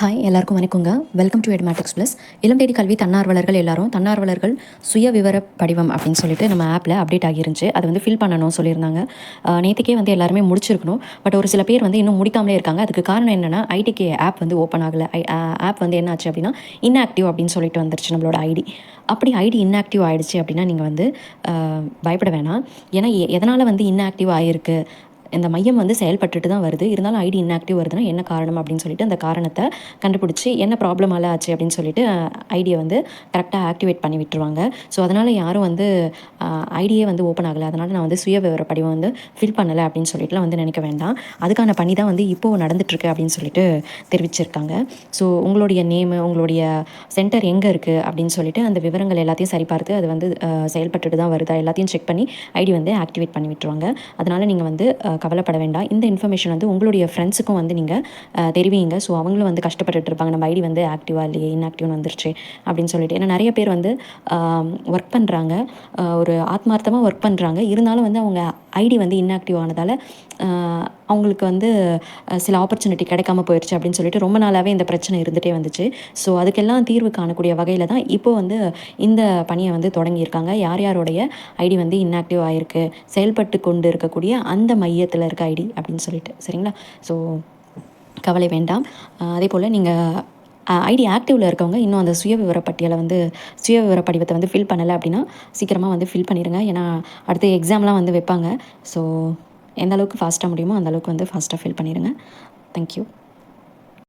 Hi எல்லாருக்கும் வணக்கங்க. Welcome to Edmatics plus இளம் தேடி கல்வி தன்னார்வலர்கள் எல்லாரும் தன்னார்வலர்கள் சுய விவர படிவம் அப்படின்னு சொல்லிட்டு நம்ம ஆப்பில் அப்டேட் ஆகிருந்துச்சு. அதை வந்து ஃபில் பண்ணணும் சொல்லியிருந்தாங்க. நேற்றுக்கே வந்து எல்லாருமே முடிச்சிருக்கணும். பட் ஒரு சில பேர் வந்து இன்னும் முடிக்காமலே இருக்காங்க. அதுக்கு காரணம் என்னென்னா ஐடிகே ஆப் வந்து ஓப்பன் ஆகலை. ஆப் வந்து என்ன ஆச்சு அப்படின்னா இன்ஆக்டிவ் அப்படின்னு சொல்லிட்டு வந்துருச்சு நம்மளோட ஐடி அப்படி ஐடி இன்ஆக்டிவ் ஆகிடுச்சு அப்படின்னா நீங்கள் வந்து பயப்பட வேணாம். ஏன்னா எ- எதனால் வந்து இன்ஆக்டிவ் ஆகிருக்கு இந்த மையம் வந்து செயல்பட்டுட்டு தான் வருது. இருந்தாலும் ஐடி இன்ஆக்டிவ் வருதுன்னா என்ன காரணம் அப்படின்னு சொல்லிட்டு அந்த காரணத்தை கண்டுபிடிச்சி என்ன ப்ராப்ளமால ஆச்சு அப்படின்னு சொல்லிட்டு ஐடியை வந்து கரெக்டாக ஆக்டிவேட் பண்ணி விட்டுருவாங்க. ஸோ அதனால் யாரும் வந்து ஐடியே வந்து ஓப்பன் ஆகலை. அதனால் நான் வந்து சுய விவர படிவம் வந்து ஃபில் பண்ணலை அப்படின்னு சொல்லிட்டுலாம் வந்து நினைக்க வேண்டாம். அதுக்கான பணி தான் வந்து இப்போது நடந்துட்டுருக்கு அப்படின்னு சொல்லிட்டு தெரிவிச்சிருக்காங்க. ஸோ உங்களுடைய நேமு உங்களுடைய சென்டர் எங்கே இருக்குது அப்படின்னு சொல்லிட்டு அந்த விவரங்கள் எல்லாத்தையும் சரிபார்த்து அது வந்து செயல்பட்டுட்டு தான் வருதா எல்லாத்தையும் செக் பண்ணி ஐடி வந்து ஆக்டிவேட் பண்ணி விட்டுருவாங்க. அதனால் நீங்கள் வந்து கவலைப்பட வேண்டாம். இந்த இன்ஃபர்மேஷன் வந்து உங்களுடைய ஃப்ரெண்ட்ஸுக்கும் வந்து நீங்கள் தெரிவிங்க. ஸோ அவங்களும் வந்து கஷ்டப்பட்டுட்டு இருப்பாங்க. நம்ம ஐடி வந்து ஆக்டிவாக இல்லையே இன்ஆக்டிவ்னு வந்துருச்சு அப்படின்னு சொல்லிட்டு. ஏன்னா நிறைய பேர் வந்து ஒர்க் பண்ணுறாங்க ஒரு ஆத்மார்த்தமாக ஒர்க் பண்ணுறாங்க இருந்தாலும் வந்து அவங்க ஐடி வந்து இன்ஆக்டிவ் ஆனதால் அவங்களுக்கு வந்து சில ஆப்பர்ச்சுனிட்டி கிடைக்காம போயிடுச்சு அப்படின்னு சொல்லிட்டு ரொம்ப நாளாகவே இந்த பிரச்சனை இருந்துகிட்டே வந்துச்சு. ஸோ அதுக்கெல்லாம் தீர்வு காணக்கூடிய வகையில் தான் இப்போ வந்து இந்த பணியை வந்து தொடங்கியிருக்காங்க. யார் யாருடைய ஐடி வந்து இன்ஆக்டிவ் ஆகிருக்கு செயல்பட்டு கொண்டு இருக்கக்கூடிய அந்த மையத்தில் இருக்க ஐடி அப்படின்னு சொல்லிட்டு. சரிங்களா? ஸோ கவலை வேண்டாம். அதே போல் நீங்கள் ஐடி ஆக்டிவில் இருக்கவங்க இன்னும் அந்த சுய விவர பட்டியலை வந்து சுய விவர படிவத்தை வந்து ஃபில் பண்ணலை அப்படின்னா சீக்கிரமாக வந்து ஃபில் பண்ணிடுங்க ஏன்னா அடுத்து எக்ஸாம்லாம் வந்து வைப்பாங்க. ஸோ எந்த அளவுக்கு ஃபாஸ்ட்டாக முடியுமோ அந்த அளவுக்கு வந்து ஃபாஸ்ட்டாக ஃபில் பண்ணிடுங்க தேங்க்யூ